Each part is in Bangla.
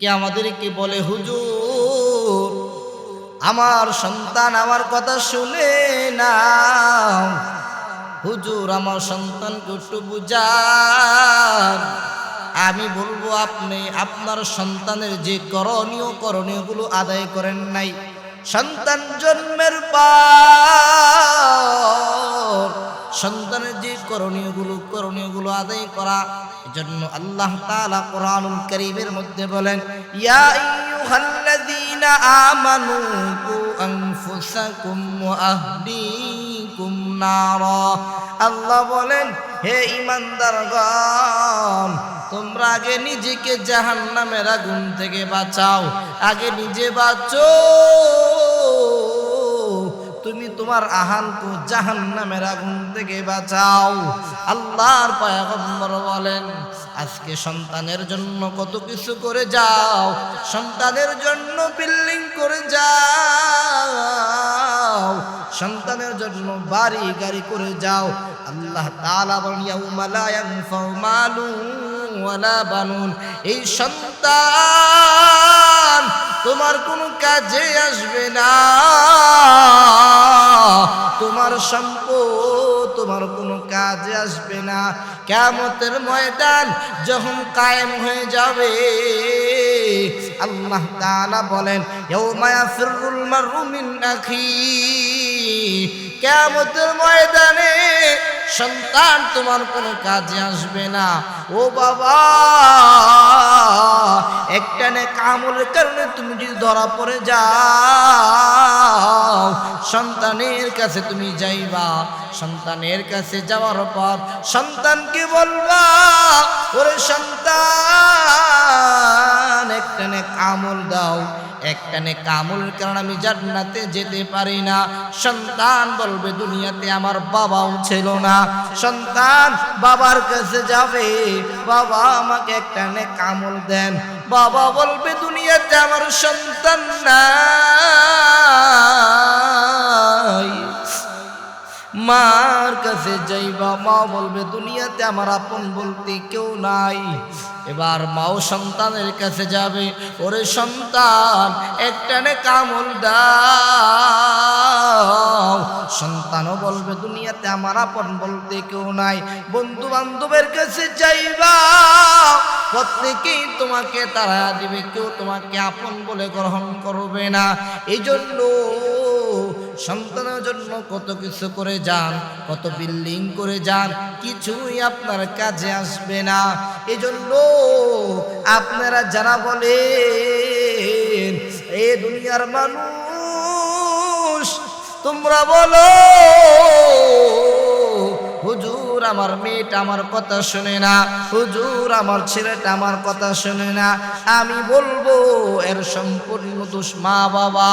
কে আমাদেরকে বলে, হুজুর, আমার সন্তান আমার কথা শুনে না হুজুর, আমার সন্তানকে একটু বুঝান। আমি বলব, আপনি আপনার সন্তানের যে করণীয়, করণীয়গুলো আদায় করেন নাই। সন্তান জন্মের পর সন্তানের যে করণীয়গুলো করণীয়গুলো আদায় করা, এজন্য আল্লাহ তাআলা কোরআনুল কারীমের মধ্যে বলেন, ইয়া আইয়ুহাল্লাযীনা আমানু কু আনফুসাকুম ওয়া আহলিকুম নারা। আল্লাহ বলেন, হে ঈমানদারগণ, তোমরা আগে নিজেকে জাহান্নামের আগুন থেকে বাঁচাও, আগে নিজে বাঁচো। তুমি তোমার আহানকে জাহান নামের আগুন থেকে বাঁচাও। আল্লাহর পায়গম্বর বলেন, আজকে সন্তানের জন্য কত কিছু করে যাও, সন্তানের জন্য বিল্ডিং করে যাও, সন্তানের জন্য বাড়ি, গাড়ি করে যাও। আল্লাহ তাআলা বলেন, ইয়াউমা লা ইয়ানফাউ মালুন এই সন্তান তোমার কোনো কাজে আসবে না। তোমার সম্পদ তোমার কোনো কাজে আসবে না। কেমতের ময়দান যখন কায়েম হয়ে যাবে, আল্লাহ তাআলা বলেন, ইয়াউমা ইয়াফিরুল মারউ মিন আখি। কেমতের ময়দানে সন্তান তোমার কোনো কাজে আসবে না। ও বাবা, একটা একটানে কামলের কারণে তুমি যদি ধরা পড়ে যাও, সন্তানের কাছে তুমি যাইবা। সন্তানের কাছে যাওয়ার পর সন্তানকে বলবা, ওরে সন্তান, একটা একটানে কামল দাও। একটানে কামুল কারণ আমি জান্নাতে যেতে পারি না। সন্তান বলবে, দুনিয়াতে আমার বাবাও ছিল না। সন্তান বাবার কাছে যাবে, বাবা, আমাকে একখানে কামুল দেন। বাবা বলবে, দুনিয়াতে আমার সন্তান নাই। মার কাছে যাইবা, মা বলবে, দুনিয়াতে আমার আপন বলতে কেউ নাই। এবার মাও সন্তানের কাছে যাবে, ওরে সন্তান, একটানে কামল দাও। সন্তানও বলবে, দুনিয়াতে আমার আপন বলতে কেউ নাই। বন্ধু বান্ধবের কাছে যাইবা, প্রত্যেকেই তোমাকে তারা দিবে, কেউ তোমাকে আপন বলে গ্রহণ করবে না। এই জন্য সন্তানের জন্য কত কিছু করে যান, কত বিল্ডিং করে যান, কিছুই আপনার কাজে আসবে না। এই জন্য আপনারা যারা বলেন, এ দুনিয়ার মানুষ, তোমরা বলো, হুজুর আমার মেয়েটা আমার কথা শুনে না, হুজুর আমার ছেলেটা আমার কথা শুনে না, আমি বলব, এর সম্পূর্ণ দোষ মা বাবা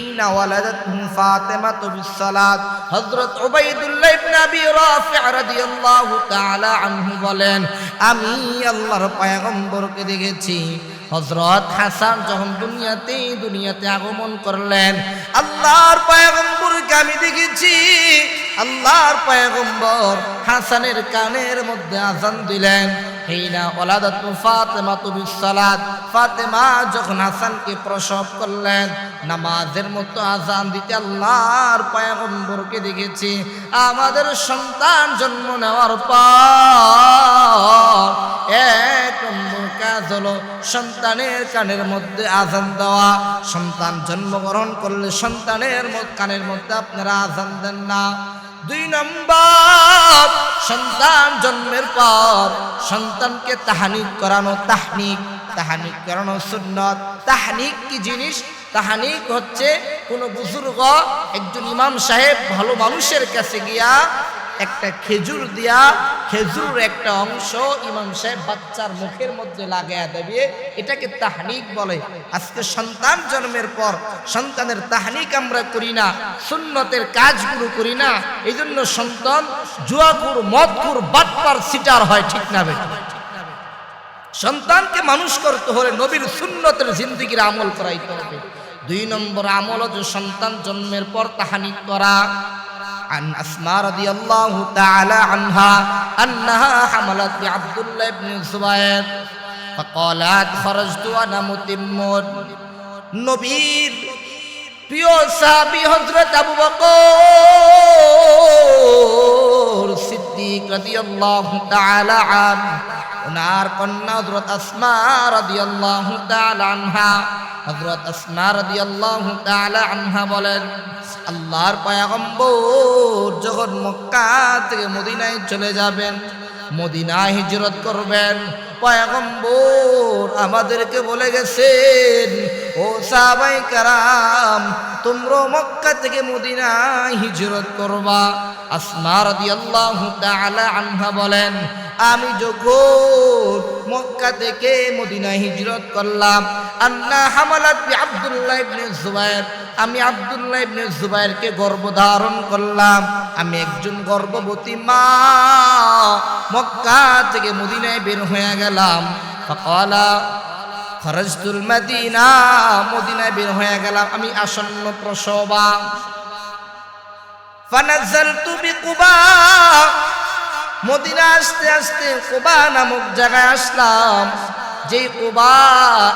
ولدته فاطمه بالصلاه হযরত উবাইদুল্লাহ ইবনে আবি রাফি' রাদিয়াল্লাহু তাআলা আনহু বলেন আমি আল্লাহর পয়গম্বরকে দেখেছি হজরত হাসান যখন দুনিয়াতে দুনিয়াতে আগমন করলেন আল্লাহর পয়গম্বরকে আমি দেখেছি আল্লাহর পয়গম্বর হাসানের কানের মধ্যে আজান দিলেন হেইনা ওলাদাত ফাতেমা তুবি সালাত ফাতেমা যখন হাসানকে প্রসব করলেন, নামাজের মতো আজান দিতে আল্লাহর পয়গম্বরকে দেখেছি, আমাদের সন্তান জন্ম নেওয়ার পর এক কাজ হলো সন্তানের কানের মধ্যে আজান দেওয়া। সন্তান জন্মগ্রহণ করলে সন্তানের কানের মধ্যে আপনারা আজান দেন না। দুই নম্বর, সন্তান জন্মের পর সন্তানকে তাহানিক করানো তাহনিক, তাহানিক করানো সুন্নত। তাহানিক কি জিনিস? তাহানিক হচ্ছে কোনো বুজুর্গ একজন ইমাম সাহেব ভালো মানুষের কাছে গিয়া একটা খেজুর দিয়া, খেজুর একটা অংশ ইমাম সাহেব বাচ্চার মুখের মধ্যে লাগাইয়া দেবে। এটাকে তাহনিক বলে। আজকে সন্তান জন্মের পর সন্তানের তাহনিক আমরা করি না, সুন্নতের কাজগুলো করি না। এই জন্য সন্তান জুয়াকুর মদকুর বাটপার, সিটার হয় ঠিক না বেটা সন্তানকে মানুষ করতে হলে নবীর সুন্নতের জিন্দিগির আমল করাইতে হবে। দুই নম্বর আমল হচ্ছে সন্তান জন্মের পর তাহানি করা। عن أسماء رضي الله تعالى عنها أنها حملت بعبد الله بن الزبير فقالت خرجت وأنا متم নবীর প্রিয় সাহাবী হযরত আবু বকর সিদ্দিক আন, ওনার কন্যা হযরত আসমা রাদিয়াল্লাহু তাআলা আনহা, হযরত আসমা রাদিয়াল্লাহু তাআলা আনহা বলেন, আল্লাহর পয়গম্বর যখন মক্কা থেকে মদিনায় চলে যাবেন, মদিনায় হিজরত করবেন, পয়গম্বর আমাদেরকে বলে গেছেন ও সাহাবাই কারাম, তোমরা মক্কা থেকে মদিনায় হিজরত করবা। আসমা রাদিয়াল্লাহু তাআলা আনহা বলেন, আমি যখন মক্কা থেকে মদিনায় হিজরত করলাম, আন্না হামালাত আব্দুল্লাহ ইবনে জুবায়ের আমি আব্দুল্লাহ ইবনে জুবায়েরকে গর্ভধারণ করলাম। আমি একজন গর্ভবতী মা, মক্কা থেকে মদিনায় বের হয়ে গেলাম। খরজতুল মদিনা, মদিনায় বের হয়ে গেলাম আমি আসন্ন প্রসবা। ফানাজালতু বিকুবা, মদিনা আসতে আসতে কুবা নামক জায়গায় আসলাম। যে কুবা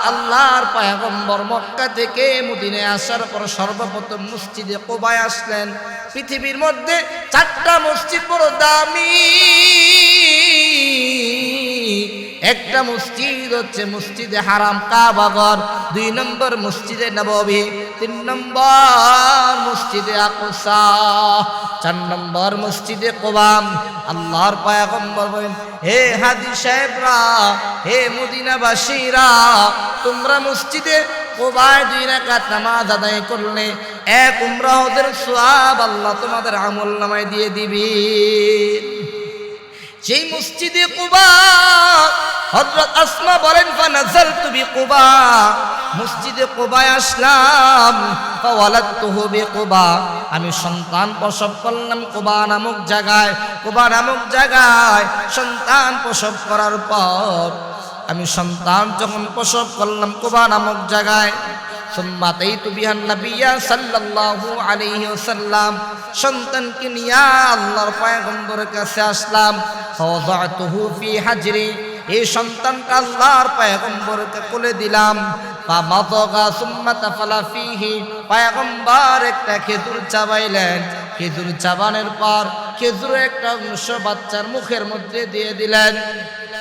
আল্লাহর পায়গম্বর মক্কা থেকে মদিনায় আসার পর সর্বপ্রথম মসজিদে কুবায় আসলেন। পৃথিবীর মধ্যে চারটা মসজিদ বড় দামি। একটা মসজিদ হচ্ছে মসজিদে হারাম কাবাগর দুই নম্বর মসজিদে নববী, তিন নম্বর মসজিদে আকসা, চার নম্বর মসজিদে কোবাম। আল্লাহর পায়াগম্বর বলেন, হে হাজি সাহেবরা, হে মদিনাবাসীরা, তোমরা মসজিদে কোবায় দুই রাকাত নামাজ আদায় করলে এক উমরাহদের সোয়াব আল্লাহ তোমাদের আমল নামায় দিয়ে দিবি। সেই মসজিদে কুবা, হযরত আসমা বলেন তুমি বিকুবা। মসজিদে কুবায় আসলাম, ফাওয়ালাদতুহু বিকুবা। আমি সন্তান প্রসব করলাম কুবা নামক জায়গায়, কুবা নামক জায়গায় সন্তান প্রসব করার পর আমি সন্তান যখন প্রসব করলাম কুবা নামক জায়গায় সুম্মাতাইতু বিহান নাবিয়্যা সাল্লাল্লাহু আলাইহি ওয়াসাল্লাম। সন্তানকে নিয়ে আল্লাহর পয়গম্বরের কাছে আসলাম। ফাওয়াদাতুহু ফি হাজরি। এই সন্তানটা আল্লাহর পয়গম্বরকে কোলে দিলাম। ফামাদগা সুম্মা তাফালা ফিহি। পয়গম্বর একটা খেজুর চাবাইলেন খেজুর চাবানের পর খেজুরের একটা অংশ বাচ্চার মুখের মধ্যে দিয়ে দিলেন।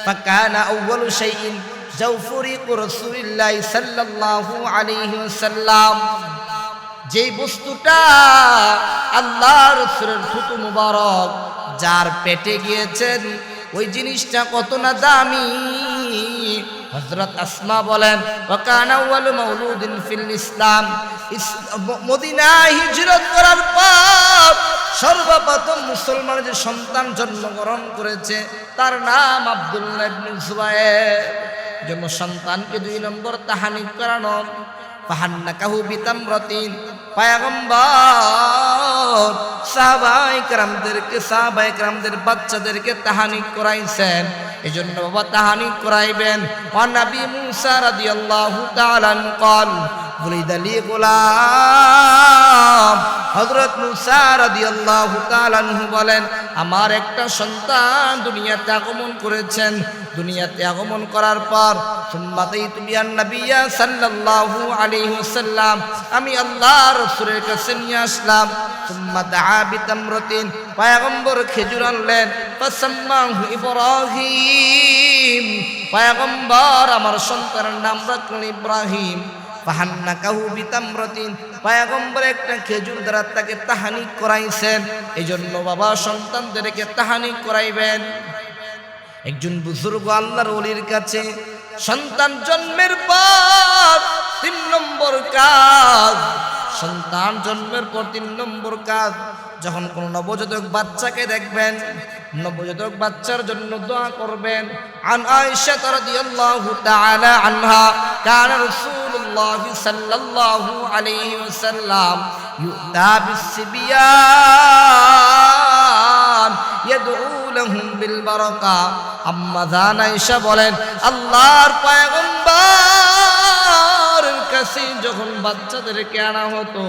ফাকানা আউয়ালু শাইইন। জৌফরিক রসুলিল্লাহ সাল্লাল্লাহু আলাইহি ওয়াসাল্লাম, যেই বস্তুটা আল্লাহ রসুলের থুতু মুবারক, যার পেটে গিয়েছেন, ওই জিনিসটা কত না দামি। হজরত আসমা বলেন ওকানা ওয়াল মাউলুদিন ফিল ইসলাম। ইস- ম- হিজরত করার পর সর্বপ্রথম মুসলমান যে সন্তান জন্মগ্রহণ করেছে, তার নাম আব্দুল্লাহ জুবায়ের। জন্য সন্তানকে দুই নম্বর তাহানি করানো। পাহান্না কাহু বিতাম রতিন পায়াগম্বর সাহবাইকরামদেরকে সাহবাইকরামদের বাচ্চাদেরকে তাহানি করাইছেন। এই জন্য বাবা তাহানি করাইবেন। অনাবি মুসা রাদিয়াল্লাহু তাআলা কল বলেন, আমার একটা সন্তান দুনিয়াতে আগমন করেছেন। দুনিয়াতে আগমন করার পর সুম্মাতেই তুমি আন্নাবিয়া সাল্লাল্লাহু আলাইহি ওয়াসাল্লাম। আমি আল্লাহ রাসূলের কাছে নিয়ে আসলাম। খেজুর আনলেন। ইব্রাহিম। পয়গম্বর, আমার সন্তানের নাম রাখলেন ইব্রাহিম। ফাহান্না কাহু বিতাম্রতিন। পায়াগম্বর একটা খেজুর দ্বারা তাকে তাহানি করাইছেন। এই জন্য বাবা সন্তানদেরকে তাহানি করাইবেন। একজন বুজুর্গ আল্লাহর অলির কাছে, সন্তান জন্মের পর তিন নম্বর কাজ। সন্তান জন্মের পর তিন নম্বর কাজ। যখন কোন নবজাতক বাচ্চাকে দেখবেন, নবজাতক বাচ্চার জন্য দোয়া করবেন, আন আয়েশা রাদিয়াল্লাহু তাআলা আনহা, কান রাসূলুল্লাহ সাল্লাল্লাহু আলাইহি ওয়াসাল্লাম ইউতা বিসবিয়ান ইয়াদউ লাহুম বিল বারাকা। আম্মা জান আয়েশা বলেন, আল্লাহর পয়গম্বরের কাছে যখন বাচ্চাদেরকে আনা হতো,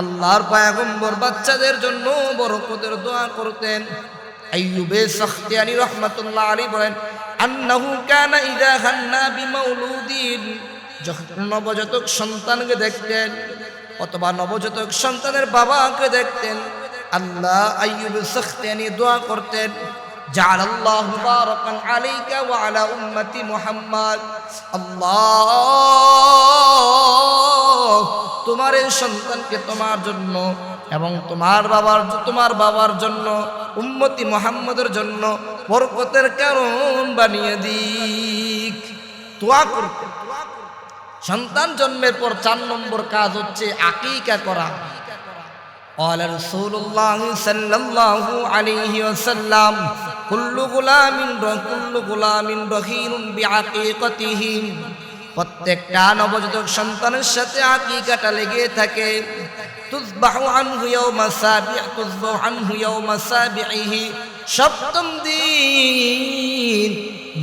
আল্লাহর পয়গম্বর বাচ্চাদের জন্য বরকতের দোয়া করতেন। আইয়ুবে সখতিয়ানি রহমাতুল্লাহ বলেন কানা যখন নবজাতক সন্তানকে দেখতেন, অথবা নবজাতক সন্তানের বাবাকে দেখতেন, আল্লাহ আইয়ুব সখতিয়ানি দোয়া করতেন। جعل الله مباركا عليك وعلى أمة محمد الله তোমার এই সন্তানকে তোমার জন্য এবং তোমার বাবার তোমার বাবার জন্য উম্মতি মোহাম্মদের জন্য বরকতের কারণ বানিয়ে দিক দোয়া করতে সন্তান জন্মের পর চার নম্বর কাজ হচ্ছে আকিকা করা قال رسول الله صلى الله عليه وسلم كل غلام كل غلام رهين بعقيقته প্রত্যেকটা নবজাতক সন্তানের সাথে আকিকাটা লেগে থাকে তুজবাহু আনহু ইয়াউমা সাবি তুজবাহু আনহু ইয়াউমা সাবিহি সপ্তম দিন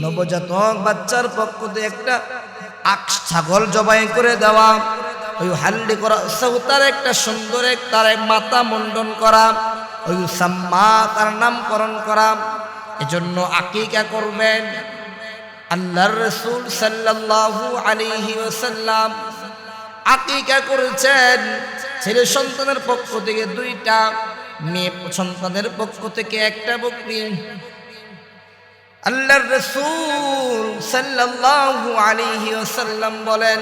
নবজাতক বাচ্চার পক্ষ থেকে একটা আক ছাগল জবাই করে দেওয়া ওই হাল্লি করা তার একটা সুন্দর এক তার এক মাথা মণ্ডন করা, ওই সাম্মা তার নামকরণ করা, এজন্য আকিকা করবেন। আল্লাহর রসুল সাল্লাল্লাহু আলাইহি ওয়াসাল্লাম আকিকা করেছেন। ছেলে সন্তানের পক্ষ থেকে দুইটা, মেয়ে সন্তানের পক্ষ থেকে একটা বকরি। আল্লাহর রসুল সাল্লাল্লাহু আলাইহি ওয়াসাল্লাম বলেন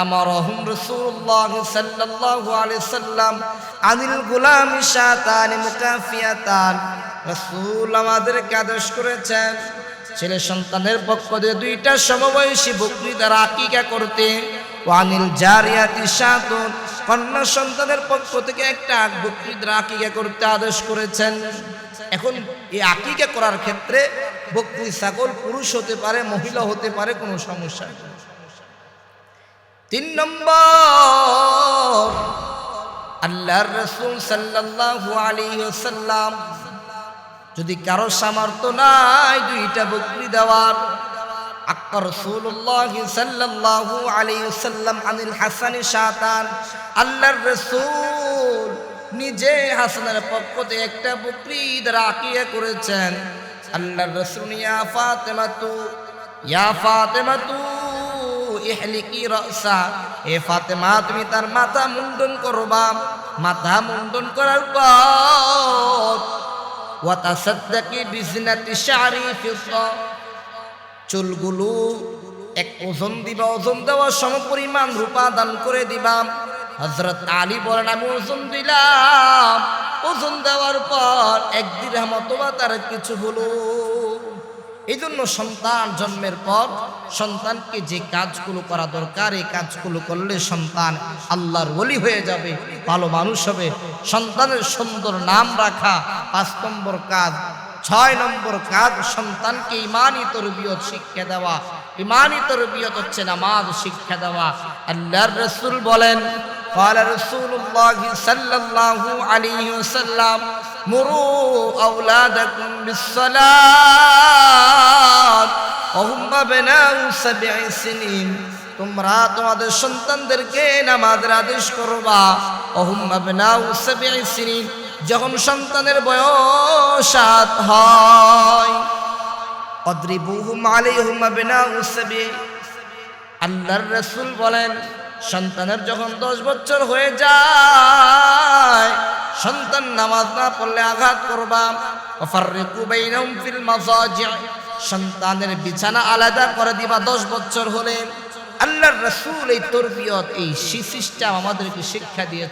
আমারহুম রাসূলুল্লাহ সাল্লাল্লাহু আলাইহি সাল্লাম আনিল গোলামি শাতান মুকাফিয়াতান রাসূল আমাদেরকে আদেশ করেছেন, ছেলে সন্তানের পক্ষ দিয়ে দুইটা সমবয়সী বকরি দ্বারা আকিকা করতে। ওয়ানিল জারিয়াতি শাতুন, কন্যা সন্তানের পক্ষ থেকে একটা বকরি দ্বারা আকিকা করতে আদেশ করেছেন। এখন এই আকিকা করার ক্ষেত্রে বকরি ছাগল পুরুষ হতে পারে, মহিলা হতে পারে, কোনো সমস্যা নেই। তিন নম্বর। আল্লাহর রসুল সাল্লাল্লাহু আলাইহি ওয়াসাল্লাম যদি কারও সামর্থ্য নাই দুইটা বকরি দেওয়ার, আক্কা হাসানি আল্লাহর নিজে হাসানের একটা করেছেন। আল্লাহর রসুল ইয়া ফাতেমাতু ইহলিকি রসা। এ ফাতেমা, তুমি তার মাথা মুন্ডন করবা। মাথা মুন্ডন করার পর বিজনাতি চুলগুলো এক ওজন দিবা, ওজন দেওয়ার সমপরিমাণ রূপা দান করে দিবাম হজরত আলী বলেন, আমি ওজন দিলাম। ওজন দেওয়ার পর এক দিরহাম অথবা তার কিছু হলো। এই জন্য সন্তান জন্মের পর সন্তানকে যে কাজগুলো করা দরকার এই কাজগুলো করলে সন্তান আল্লাহর ওলি হয়ে যাবে ভালো মানুষ হবে সন্তানের সুন্দর নাম রাখা পাঁচ নম্বর কাজ ছয় নম্বর কাজ সন্তানকে ইমানি তরবিয়ত শিক্ষা দেওয়া ইমানি তরবিয়ত হচ্ছে নামাজ শিক্ষা দেওয়া আল্লাহর রসুল বলেন قال رسول الله صلى الله عليه وسلم مروا أولادكم بالصلاة وهم أبناء سبع سنين তোমরা তোমাদের সন্তানদেরকে নামাজের আদেশ করবা অহুম্মা বিনাউ সাবিঈ সিনিন যখন সন্তানের বয়স সাত হয় অদ্রিবুহুম আলাইহুম বিনাউ সাবিঈ আল্লাহর রাসূল বলেন সন্তানের যখন দশ বছর হয়ে যায়, সন্তান নামাজ না পড়লে আঘাত করবা। সন্তানের বিছানা আলাদা করে দিবা দশ বছর হলে। আল্লাহর রসুল এই তরবিয়ত, এই সিস্টেম আমাদেরকে শিক্ষা দিয়েছে।